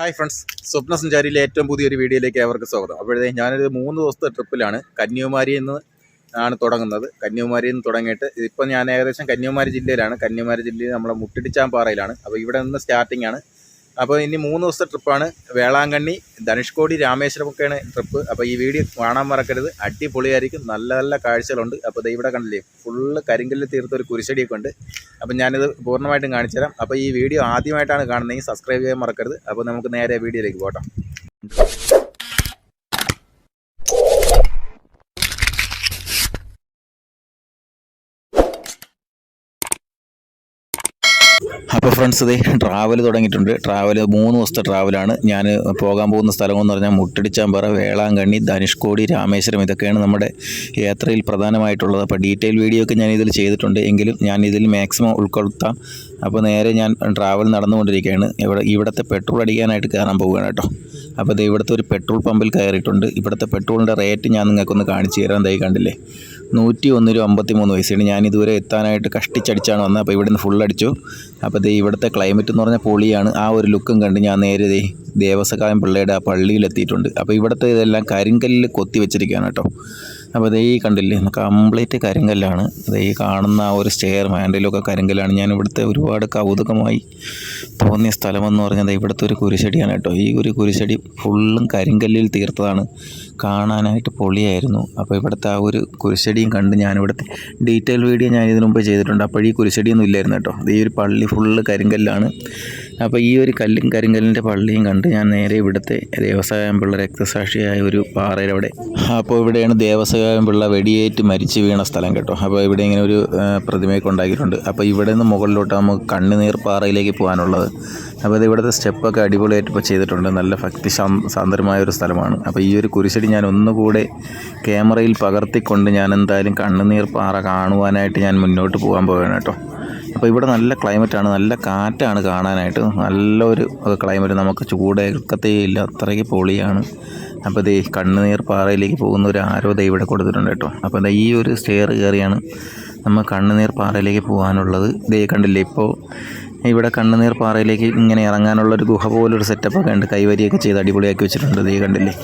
Hi friends സ്വപ്ന സഞ്ചാരിയിലെ ഏറ്റവും പുതിയൊരു വീഡിയോയിലേക്ക് അവർക്ക് സ്വാഗതം. അപ്പോഴേ ഞാനൊരു മൂന്ന് ദിവസത്തെ ട്രിപ്പിലാണ് കന്യാകുമാരിയിൽ നിന്ന് ആണ് തുടങ്ങുന്നത്. കന്യാകുമാരിയിൽ നിന്ന് തുടങ്ങിയിട്ട് ഇപ്പം ഞാൻ ഏകദേശം കന്യാകുമാരി ജില്ലയിലാണ്. കന്യാകുമാരി ജില്ലയിൽ നമ്മളെ മുട്ടിടിച്ചാമ്പാറയിലാണ്. അപ്പോൾ ഇവിടെ നിന്ന് സ്റ്റാർട്ടിംഗ് ആണ്. അപ്പോൾ ഇനി മൂന്ന് ദിവസത്തെ ട്രിപ്പാണ്. വേളാങ്കണ്ണി ധനുഷ്കോടി രാമേശ്വരമൊക്കെയാണ് ട്രിപ്പ്. അപ്പോൾ ഈ വീഡിയോ കാണാൻ മറക്കരുത്. അടിപൊളിയായിരിക്കും. നല്ല നല്ല കാഴ്ചകളുണ്ട്. അപ്പോൾ ഇവിടെ കണ്ടില്ലേ ഫുള്ള് കരിങ്കല്ലിൽ തീർത്ത ഒരു കുരിശടിയൊക്കെ ഉണ്ട്. അപ്പോൾ ഞാനിത് പൂർണമായിട്ടും കാണിച്ചു തരാം അപ്പോൾ ഈ വീഡിയോ ആദ്യമായിട്ടാണ് കാണുന്നതെങ്കിൽ സബ്സ്ക്രൈബ് ചെയ്യാൻ മറക്കരുത്. അപ്പോൾ നമുക്ക് നേരെ വീഡിയോയിലേക്ക് പോകാം അപ്പോൾ ഫ്രണ്ട്സ് ഇതേ ട്രാവൽ തുടങ്ങിയിട്ടുണ്ട്. ട്രാവൽ മൂന്ന് ദിവസത്തെ ട്രാവലാണ് ഞാൻ പോകാൻ പോകുന്ന സ്ഥലമെന്ന് പറഞ്ഞാൽ മുട്ടടിച്ചാമ്പാറ വേളാങ്കണ്ണി ധനുഷ്കോടി രാമേശ്വരം ഇതൊക്കെയാണ് നമ്മുടെ യാത്രയിൽ പ്രധാനമായിട്ടുള്ളത്. അപ്പോൾ ഡീറ്റെയിൽ വീഡിയോ ഒക്കെ ഞാൻ ഇതിൽ ചെയ്തിട്ടുണ്ട്. എങ്കിലും ഞാൻ ഇതിൽ മാക്സിമം ഉൾക്കൊള്ളുത്താം അപ്പോൾ നേരെ ഞാൻ ട്രാവൽ നടന്നുകൊണ്ടിരിക്കുകയാണ്. ഇവിടെ ഇവിടുത്തെ പെട്രോൾ അടിക്കാനായിട്ട് കയറാൻ പോവുകയാണ് കേട്ടോ. അപ്പോൾ ഇത് ഇവിടുത്തെ ഒരു പെട്രോൾ പമ്പിൽ കയറിയിട്ടുണ്ട്. ഇവിടുത്തെ പെട്രോളിന്റെ റേറ്റ് ഞാൻ നിങ്ങൾക്കൊന്ന് കാണിച്ചു തരാൻ ദൈ കണ്ടില്ലേ? നൂറ്റി ഒന്ന് രൂപ അമ്പത്തി മൂന്ന് പൈസയാണ്. ഞാൻ ഇതുവരെ എത്താനായിട്ട് കഷ്ടിച്ചടിച്ചാണ് വന്നത്. അപ്പോൾ ഇവിടുന്ന് ഫുൾ അടിച്ചു. അപ്പോൾ ദേ ഇവിടുത്തെ ക്ലൈമറ്റ് എന്ന് പറഞ്ഞാൽ പൊളിയാണ്. ആ ഒരു ലുക്കും കണ്ട് ഞാൻ നേരെ ദേവസകായം പിള്ളയുടെ ആ പള്ളിയിലെത്തിയിട്ടുണ്ട്. അപ്പോൾ ഇവിടുത്തെ ഇതെല്ലാം കരിങ്കല്ലിൽ കൊത്തി വെച്ചിരിക്കുകയാണ് കേട്ടോ. അപ്പോൾ ഈ കണ്ടില്ലേ കംപ്ലീറ്റ് കരിങ്കല്ലാണ്. ഈ കാണുന്ന ആ ഒരു സ്റ്റെയർ മാൻഡിലൊക്കെ കരിങ്കല്ലാണ്. ഞാൻ ഇവിടുത്തെ ഒരുപാട് കൗതുകമായി തോന്നിയ സ്ഥലമെന്ന് പറഞ്ഞാൽ ദേ ഇവിടുത്തെ ഒരു കുരിശടിയാണ് കേട്ടോ. ഈ ഒരു കുരിശടി ഫുള്ളും കരിങ്കല്ലിൽ തീർത്തതാണ്. കാണാനായിട്ട് പൊളിയായിരുന്നു. അപ്പോൾ ഇവിടുത്തെ ആ ഒരു കുരിശടിയും കണ്ട് ഞാൻ ഇവിടുത്തെ ഡീറ്റെയിൽ വീഡിയോ ഞാൻ ഇതിനു മുമ്പ് ചെയ്തിട്ടുണ്ട്. അപ്പോൾ ഈ കുരിശടിയൊന്നും ഇല്ലായിരുന്നു കേട്ടോ. ഈ ഒരു പള്ളി ഫുള്ള് കരിങ്കല്ലാണ്. അപ്പോൾ ഈ ഒരു കല്ലും കരിങ്കല്ലിന്റെ പള്ളിയും കണ്ട് ഞാൻ നേരെ ഇവിടുത്തെ ദേവസായം പിള്ള രക്തസാക്ഷിയായ ഒരു പാറയിലവിടെ അപ്പോൾ ഇവിടെയാണ് ദേവസായം പിള്ള വെടിയേറ്റ് മരിച്ചു വീണ സ്ഥലം കേട്ടോ. അപ്പോൾ ഇവിടെ ഇങ്ങനെ ഒരു പ്രതിമയൊക്കെ ഉണ്ടാക്കിയിട്ടുണ്ട്. അപ്പോൾ ഇവിടെ നിന്ന് മുകളിലോട്ട് നമുക്ക് കണ്ണുനീർ പാറയിലേക്ക് പോകാനുള്ളത്. അപ്പോൾ ഇത് ഇവിടുത്തെ സ്റ്റെപ്പൊക്കെ അടിപൊളിയായിട്ട് ഇപ്പോൾ ചെയ്തിട്ടുണ്ട്. നല്ല ഭക്തി സാന്ദ്രമായ ഒരു സ്ഥലമാണ്. അപ്പോൾ ഈ ഒരു കുരിശടി ഞാൻ ഒന്നുകൂടെ ക്യാമറയിൽ പകർത്തിക്കൊണ്ട് ഞാൻ എന്തായാലും കണ്ണുനീർ പാറ കാണുവാനായിട്ട് ഞാൻ മുന്നോട്ട് പോകാൻ പോവുകയാണ് കേട്ടോ. അപ്പോൾ ഇവിടെ നല്ല ക്ലൈമറ്റാണ് നല്ല കാറ്റാണ് കാണാനായിട്ട്. നല്ലൊരു ക്ലൈമറ്റ് നമുക്ക് ചൂടേൽക്കത്തേ ഇല്ല. അത്രയ്ക്ക് പൊളിയാണ്. അപ്പോൾ ദേ കണ്ണുനീർ പാറയിലേക്ക് പോകുന്ന ഒരു ആരോ ദൈവം ഇവിടെ കൊടുത്തിട്ടുണ്ട് കേട്ടോ. അപ്പോൾ ഈ ഒരു സ്റ്റെയർ കയറിയാണ് നമ്മൾ കണ്ണുനീർ പാറയിലേക്ക് പോകാനുള്ളത്. ദേ കണ്ടില്ലേ ഇപ്പോൾ ഇവിടെ കണ്ണുനീർ പാറയിലേക്ക് ഇങ്ങനെ ഇറങ്ങാനുള്ളൊരു ഗുഹ പോലൊരു സെറ്റപ്പൊക്കെ ഉണ്ട്. കൈവരിയൊക്കെ ചെയ്ത് അടിപൊളിയാക്കി വെച്ചിട്ടുണ്ട്. ദേ കണ്ടില്ലേ?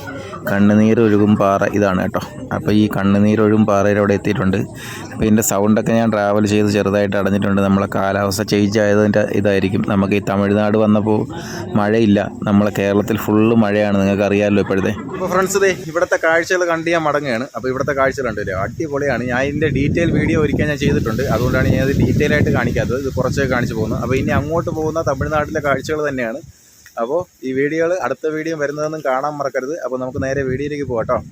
കണ്ണുനീർ ഒഴുകും പാറ ഇതാണ് കേട്ടോ. അപ്പോൾ ഈ കണ്ണുനീർ ഒഴുകും പാറയുടെ അവിടെ എത്തിയിട്ടുണ്ട്. അപ്പോൾ ഇതിന്റെ സൗണ്ടൊക്കെ ഞാൻ ട്രാവൽ ചെയ്ത് ചെറുതായിട്ട് അടഞ്ഞിട്ടുണ്ട്. നമ്മളെ കാലാവസ്ഥ ചേഞ്ച് ആയതിന്റെ ഇതായിരിക്കും. നമുക്ക് ഈ തമിഴ്നാട് വന്നപ്പോൾ മഴയില്ല. നമ്മളെ കേരളത്തിൽ ഫുള്ള് മഴയാണ്. നിങ്ങൾക്ക് അറിയാമല്ലോ ഇപ്പോഴത്തെ. അപ്പോൾ ഫ്രണ്ട്സ് ഇതേ ഇവിടുത്തെ കാഴ്ചകൾ കണ്ട് ഞാൻ മടങ്ങുകയാണ്. അപ്പോൾ ഇവിടുത്തെ കാഴ്ചകൾ ഉണ്ടല്ലോ അടിപൊളിയാണ്. ഞാൻ ഇതിന്റെ ഡീറ്റെയിൽ വീഡിയോ ഒരിക്കൽ ഞാൻ ചെയ്തിട്ടുണ്ട്. അതുകൊണ്ടാണ് ഞാൻ ഇത് ഡീറ്റെയിൽ ആയിട്ട് കാണിക്കാത്തത്. ഇത് കുറച്ചൊക്കെ കാണിച്ചു പോകുന്നത്. അപ്പോൾ ഇനി അങ്ങോട്ട് പോകുന്ന തമിഴ്നാട്ടിലെ കാഴ്ചകൾ തന്നെയാണ്. അപ്പോൾ ഈ വീഡിയോകൾ അടുത്ത വീഡിയോ വരുന്നതൊന്നും കാണാൻ മറക്കരുത്. അപ്പോൾ നമുക്ക് നേരെ വീഡിയോയിലേക്ക് പോകാം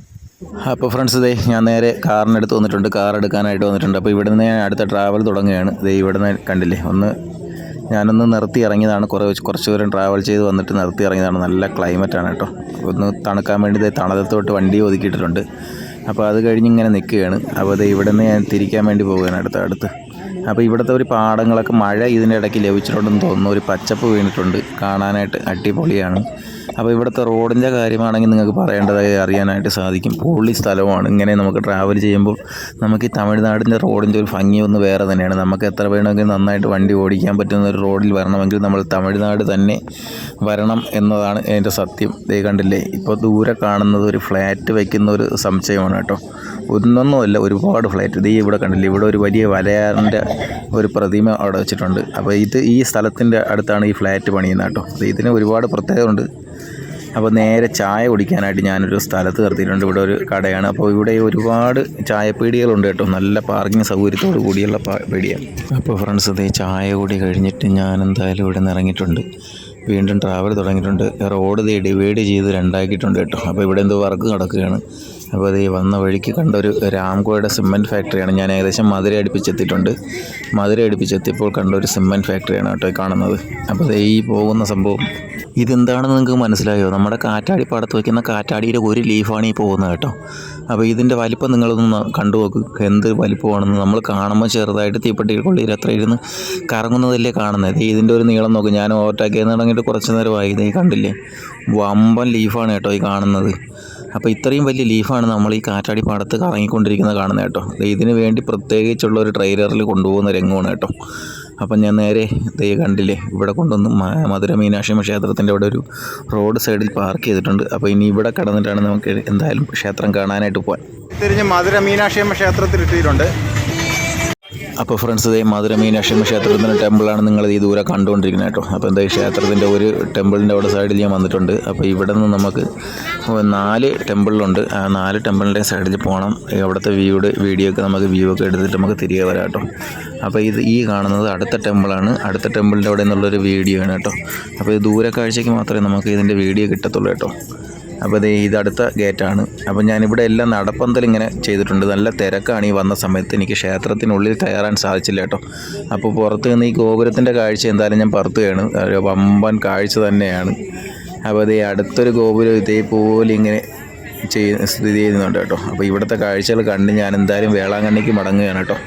അപ്പോൾ ഫ്രണ്ട്സ് ഇതേ ഞാൻ നേരെ കാറിനടുത്ത് വന്നിട്ടുണ്ട്. കാർ എടുക്കാനായിട്ട് വന്നിട്ടുണ്ട്. അപ്പോൾ ഇവിടെ നിന്ന് ഞാൻ അടുത്ത ട്രാവൽ തുടങ്ങുകയാണ്. ഇതേ ഇവിടെ നിന്ന് കണ്ടില്ലേ? ഒന്ന് ഞാനൊന്ന് നിർത്തി ഇറങ്ങിയതാണ്. കുറേ കുറച്ച് ദൂരം ട്രാവൽ ചെയ്ത് വന്നിട്ട് നിർത്തി ഇറങ്ങിയതാണ്. നല്ല ക്ലൈമറ്റാണ് കേട്ടോ. ഒന്ന് തണുക്കാൻ വേണ്ടി തണലത്തോട്ട് വണ്ടി ഒതുക്കിയിട്ടിട്ടുണ്ട്. അപ്പോൾ അത് കഴിഞ്ഞ് ഇങ്ങനെ നിൽക്കുകയാണ്. അപ്പോൾ അത് ഇവിടെ നിന്ന് ഞാൻ തിരിക്കാൻ വേണ്ടി പോവുകയാണ് അടുത്ത അടുത്ത്. അപ്പോൾ ഇവിടുത്തെ ഒരു പാടങ്ങളൊക്കെ മഴ ഇതിന്റെ ഇടയ്ക്ക് ലഭിച്ചിട്ടുണ്ടെന്ന് തോന്നുന്നു. ഒരു പച്ചപ്പ് വീണിട്ടുണ്ട്. കാണാനായിട്ട് അടിപൊളിയാണ്. അപ്പോൾ ഇവിടുത്തെ റോഡിന്റെ കാര്യമാണെങ്കിൽ നിങ്ങൾക്ക് പറയേണ്ടതായി അറിയാനായിട്ട് സാധിക്കും. പൊള്ളി സ്ഥലമാണ്. ഇങ്ങനെ നമുക്ക് ട്രാവൽ ചെയ്യുമ്പോൾ നമുക്ക് ഈ തമിഴ്നാടിന്റെ റോഡിന്റെ ഒരു ഭംഗി ഒന്ന് വേറെ തന്നെയാണ്. നമുക്ക് എത്ര വേണമെങ്കിലും നന്നായിട്ട് വണ്ടി ഓടിക്കാൻ പറ്റുന്ന ഒരു റോഡിൽ വരണമെങ്കിൽ നമ്മൾ തമിഴ്നാട് തന്നെ വരണം എന്നതാണ് എന്റെ സത്യം. ദേ കണ്ടില്ലേ? ഇപ്പോൾ ദൂരെ കാണുന്നത് ഒരു ഫ്ലാറ്റ് വയ്ക്കുന്ന ഒരു സംശയമാണ് കേട്ടോ. ഒന്നൊന്നുമല്ല ഒരുപാട് ഫ്ലാറ്റ്. ഇത് ഇവിടെ കണ്ടില്ലേ? ഇവിടെ ഒരു വലിയ വലയാറിന്റെ ഒരു പ്രതിമ അവിടെ വെച്ചിട്ടുണ്ട്. അപ്പോൾ ഇത് ഈ സ്ഥലത്തിന്റെ അടുത്താണ് ഈ ഫ്ലാറ്റ് പണിയുന്നത് കേട്ടോ. ഇതിന് ഒരുപാട് പ്രത്യേകത ഉണ്ട് അപ്പോൾ നേരെ ചായ കുടിക്കാനായിട്ട് ഞാനൊരു സ്ഥലത്ത് നിർത്തിയിട്ടുണ്ട്. ഇവിടെ ഒരു കടയാണ്. അപ്പോൾ ഇവിടെ ഒരുപാട് ചായപ്പീടികളുണ്ട് കേട്ടോ. നല്ല പാർക്കിംഗ് സൗകര്യത്തോട് കൂടിയുള്ള പീടിയാണ് അപ്പോൾ ഫ്രണ്ട്സ് അതേ ചായ കൂടി കഴിഞ്ഞിട്ട് ഞാൻ എന്തായാലും ഇവിടെ നിന്ന് ഇറങ്ങിയിട്ടുണ്ട്. വീണ്ടും ട്രാവൽ തുടങ്ങിയിട്ടുണ്ട്. റോഡ് ഡിവൈഡ് ചെയ്ത് രണ്ടാക്കിയിട്ടുണ്ട് കേട്ടോ. അപ്പോൾ ഇവിടെ എന്തോ വർക്ക് നടക്കുകയാണ്. അപ്പോൾ ഈ വന്ന വഴിക്ക് കണ്ട ഒരു രാംകോയുടെ സിമെന്റ് ഫാക്ടറിയാണ് ഞാൻ ഏകദേശം മധുര അടുപ്പിച്ചെത്തിയിട്ടുണ്ട്. മധുര അടുപ്പിച്ചെത്തിയപ്പോൾ കണ്ട ഒരു സിമെന്റ് ഫാക്ടറിയാണ് കേട്ടോ കാണുന്നത്. അപ്പോൾ ഈ പോകുന്ന സംഭവം. ഇതെന്താണെന്ന് നിങ്ങൾക്ക് മനസ്സിലായോ? നമ്മുടെ കാറ്റാടി പാടത്ത് വയ്ക്കുന്ന കാറ്റാടിയുടെ ഒരു ലീഫാണ് ഈ പോകുന്നത് കേട്ടോ. അപ്പോൾ ഇതിന്റെ വലിപ്പം നിങ്ങളൊന്ന് കണ്ടു നോക്ക്. എന്ത് വലിപ്പമാണെന്ന്. നമ്മൾ കാണുമ്പോൾ ചെറുതായിട്ട് തീപ്പെട്ടി കൊള്ളിയിൽ അത്ര ഇരുന്ന് കറങ്ങുന്നതല്ലേ കാണുന്നത്. ഇതിന്റെ ഒരു നീളം നോക്ക്. ഞാൻ ഓവർടാക്കി എന്ന് തുടങ്ങിയിട്ട് കുറച്ച് നേരമായി. ഇതേ കണ്ടില്ലേ? വമ്പൻ ലീഫാണ് കേട്ടോ ഈ കാണുന്നത്. അപ്പോൾ ഇത്രയും വലിയ ലീഫാണ് നമ്മൾ ഈ കാറ്റാടി പാടത്ത് കറങ്ങിക്കൊണ്ടിരിക്കുന്നത് കാണുന്നത് കേട്ടോ. ഇതിന് വേണ്ടി പ്രത്യേകിച്ചുള്ള ഒരു ട്രെയിലറിൽ കൊണ്ടുപോകുന്ന രംഗമാണ് കേട്ടോ. അപ്പം ഞാൻ നേരെ ദേ കണ്ടില്ലേ ഇവിടെ കൊണ്ടുവന്ന് മധുര മീനാക്ഷി ക്ഷേത്രത്തിന്റെ അവിടെ ഒരു റോഡ് സൈഡിൽ പാർക്ക് ചെയ്തിട്ടുണ്ട്. അപ്പോൾ ഇനി ഇവിടെ കടന്നിട്ടാണ് നമുക്ക് എന്തായാലും ക്ഷേത്രം കാണാനായിട്ട് പോകാൻ തിരിഞ്ഞ് മധുര മീനാക്ഷി ക്ഷേത്രത്തിൽ ഇട്ടിട്ടുണ്ട്. അപ്പോൾ ഫ്രണ്ട്സ് ഇതേ മധുര മീനാക്ഷി ക്ഷേത്രത്തിന്റെ ടെമ്പിളാണ് നിങ്ങൾ ഈ ദൂരെ കണ്ടുകൊണ്ടിരിക്കുന്നത് കേട്ടോ. അപ്പോൾ എന്താ ഈ ക്ഷേത്രത്തിന്റെ ഒരു ടെമ്പിളിന്റെ അവിടെ സൈഡിൽ ഞാൻ വന്നിട്ടുണ്ട്. അപ്പോൾ ഇവിടെ നിന്ന് നമുക്ക് നാല് ടെമ്പിളുണ്ട് ആ നാല് ടെമ്പിളിന്റെ സൈഡിൽ പോകണം അവിടുത്തെ വ്യൂയുടെ വീഡിയോ ഒക്കെ നമുക്ക് വ്യൂ ഒക്കെ എടുത്തിട്ട് നമുക്ക് തിരികെ വരാം കേട്ടോ. അപ്പോൾ ഇത് ഈ കാണുന്നത് അടുത്ത ടെമ്പിളാണ് അടുത്ത ടെമ്പിളിന്റെ അവിടെ നിന്നുള്ളൊരു വീഡിയോ ആണ് കേട്ടോ. അപ്പോൾ ഇത് ദൂരെ കാഴ്ചയ്ക്ക് മാത്രമേ നമുക്ക് ഇതിന്റെ വീഡിയോ കിട്ടത്തുള്ളൂ കേട്ടോ. അപ്പോൾ ഇത് ഇത് അടുത്ത ഗേറ്റാണ്. അപ്പോൾ ഞാനിവിടെ എല്ലാം നടപ്പന്തൽ ഇങ്ങനെ ചെയ്തിട്ടുണ്ട്. നല്ല തിരക്കാണ് ഈ വന്ന സമയത്ത്. എനിക്ക് ക്ഷേത്രത്തിനുള്ളിൽ കയറാൻ സാധിച്ചില്ല കേട്ടോ. അപ്പോൾ പുറത്ത് നിന്ന് ഈ ഗോപുരത്തിന്റെ കാഴ്ച എന്തായാലും ഞാൻ പറത്തുകയാണ്. വമ്പൻ കാഴ്ച തന്നെയാണ്. അപ്പോൾ ഇത് അടുത്തൊരു ഗോപുരം ഇതേപോലെ ഇങ്ങനെ ചെയ്യ സ്ഥിതി ചെയ്യുന്നുണ്ട് കേട്ടോ. അപ്പോൾ ഇവിടുത്തെ കാഴ്ചകൾ കണ്ട് ഞാൻ എന്തായാലും വേളാങ്കണ്ണിക്ക് മടങ്ങുകയാണ് കേട്ടോ.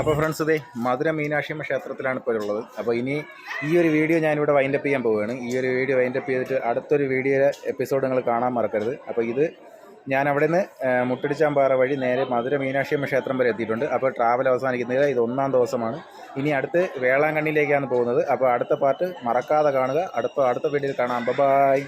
അപ്പോൾ ഫ്രണ്ട്സ് ഇതേ മധുര മീനാക്ഷിയമ്മ ക്ഷേത്രത്തിലാണ് ഇപ്പോൾ ഉള്ളത്. അപ്പോൾ ഇനി ഈ ഒരു വീഡിയോ ഞാനിവിടെ വൈൻഡപ്പ് ചെയ്യാൻ പോവുകയാണ്. ഈ ഒരു വീഡിയോ വൈൻഡപ്പ് ചെയ്തിട്ട് അടുത്തൊരു വീഡിയോ എപ്പിസോഡ് നിങ്ങൾ കാണാൻ മറക്കരുത്. അപ്പോൾ ഇത് ഞാൻ അവിടെ നിന്ന് മുട്ടടിച്ചാമ്പാറ വഴി നേരെ മധുര മീനാക്ഷിയമ്മ ക്ഷേത്രം വരെ എത്തിയിട്ടുണ്ട്. അപ്പോൾ ട്രാവൽ അവസാനിക്കുന്നത് ഇത് ഒന്നാം ദിവസമാണ്. ഇനി അടുത്ത് വേളാങ്കണ്ണിയിലേക്കാണ് പോകുന്നത്. അപ്പോൾ അടുത്ത പാർട്ട് മറക്കാതെ കാണുക. അടുത്ത അടുത്ത വീഡിയോയിൽ കാണാം. ബൈ